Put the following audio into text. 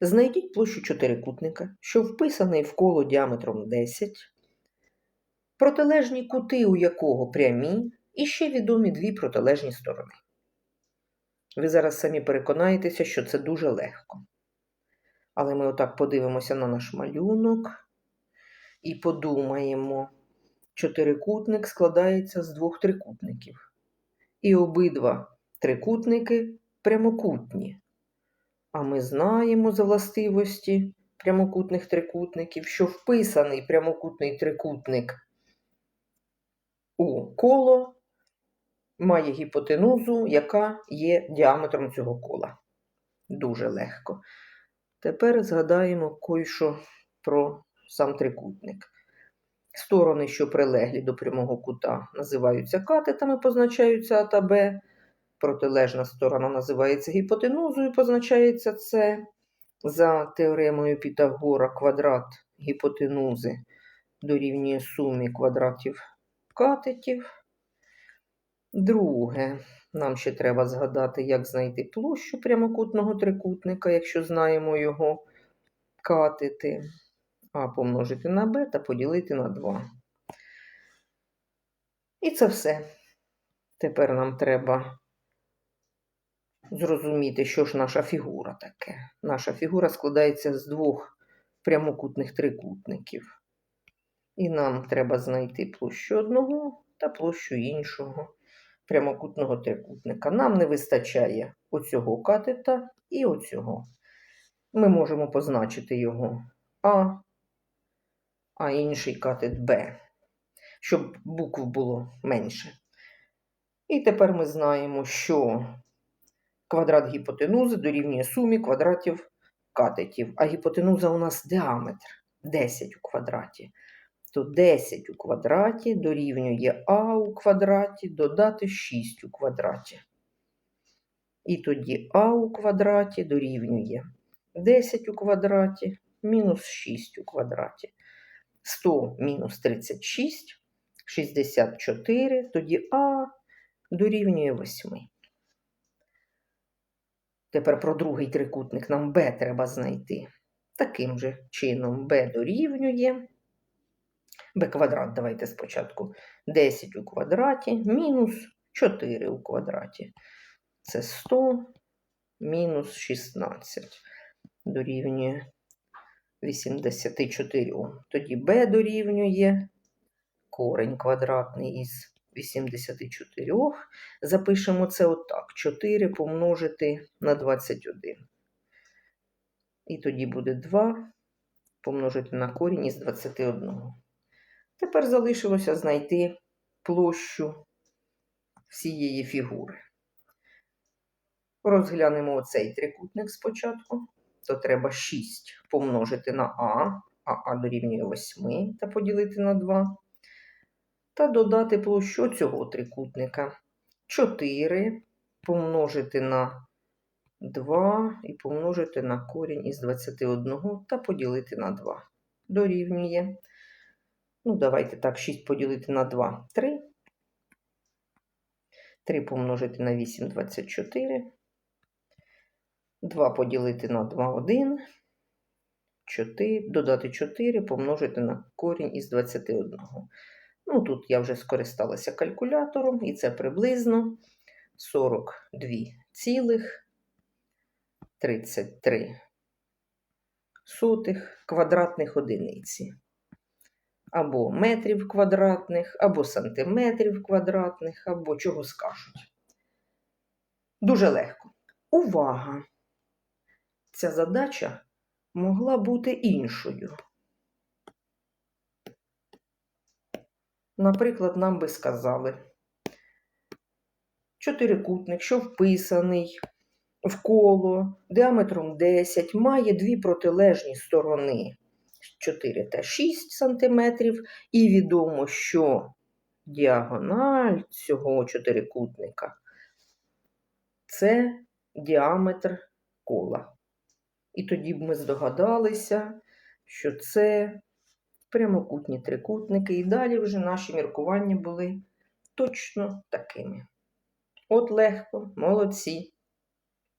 Знайдіть площу чотирикутника, що вписаний в коло діаметром 10, протилежні кути у якого прямі, і ще відомі дві протилежні сторони. Ви зараз самі переконаєтеся, що це дуже легко. Але ми отак подивимося на наш малюнок і подумаємо, чотирикутник складається з двох трикутників. І обидва трикутники прямокутні. А ми знаємо за властивості прямокутних трикутників, що вписаний прямокутний трикутник у коло має гіпотенузу, яка є діаметром цього кола. Дуже легко. Тепер згадаємо кое-що про сам трикутник. Сторони, що прилеглі до прямого кута, називаються катетами, позначаються А та Б. Протилежна сторона називається гіпотенузою, позначається С. За теоремою Пітагора квадрат гіпотенузи дорівнює сумі квадратів катетів. Друге, нам ще треба згадати, як знайти площу прямокутного трикутника, якщо знаємо його катети. А помножити на Б та поділити на 2. І це все. Тепер нам треба зрозуміти, що ж наша фігура таке. Наша фігура складається з двох прямокутних трикутників. І нам треба знайти площу одного та площу іншого прямокутного трикутника. Нам не вистачає оцього катета і оцього. Ми можемо позначити його А, а інший катет Б, щоб букв було менше. І тепер ми знаємо, що квадрат гіпотенузи дорівнює сумі квадратів катетів, а гіпотенуза у нас діаметр 10 у квадраті. То 10 у квадраті дорівнює а у квадраті додати 6 у квадраті. І тоді а у квадраті дорівнює 10 у квадраті мінус 6 у квадраті. 100 мінус 36, 64, тоді А дорівнює 8. Тепер про другий трикутник нам Б треба знайти. Таким же чином Б дорівнює. Б квадрат давайте спочатку 10 у квадраті мінус 4 у квадраті. Це 100 мінус 16 дорівнює 84. Тоді b дорівнює корень квадратний із 84. Запишемо це отак: 4 помножити на 21. І тоді буде 2 помножити на корінь із 21. Тепер залишилося знайти площу всієї фігури. Розглянемо оцей трикутник спочатку то треба 6 помножити на А, а А дорівнює 8 та поділити на 2. Та додати площу цього трикутника. 4 помножити на 2 і помножити на корінь із 21 та поділити на 2. Дорівнює. Ну, давайте так, 6 поділити на 2 3. 3 помножити на 8 24. 2 поділити на 2 1, 4, додати 4, помножити на корінь із 21. Ну, тут я вже скористалася калькулятором, і це приблизно 42 цілих 33 сотих квадратних одиниці. Або метрів квадратних, або сантиметрів квадратних, або чого скажуть. Дуже легко. Увага! ця задача могла бути іншою. Наприклад, нам би сказали, чотирикутник, що вписаний в коло діаметром 10, має дві протилежні сторони 4 та 6 см, і відомо, що діагональ цього чотирикутника це діаметр кола. І тоді б ми здогадалися, що це прямокутні трикутники, і далі вже наші міркування були точно такими. От легко, молодці.